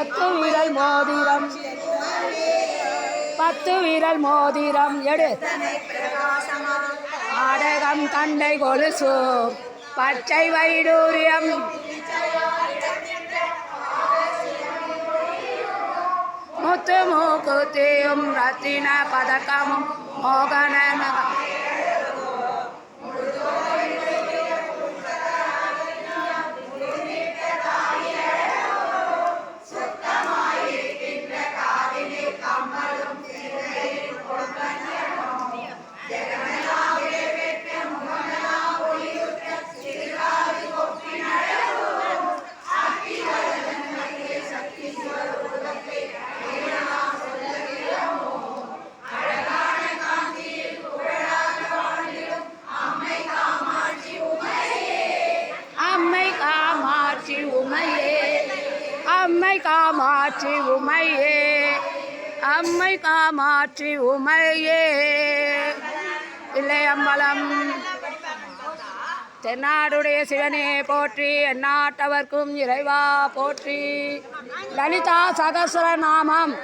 பத்து விரல் மோதிரம். பத்து விரல் மோதிரம் எடு. ஆடகம் தண்டை கொலுசு. பச்சை வைடூரியம். முத்து மூக்குத்தியும் ரத்தின பதக்கமும் மோகன அம்மை காமாட்சி உமையே அம்மை காமாட்சி உமையே. இல்லை அம்பலம் தென்னாடுடைய சிவனே போற்றி எந்நாட்டவர்க்கும் இறைவா போற்றி. லலிதா சகசர நாமம்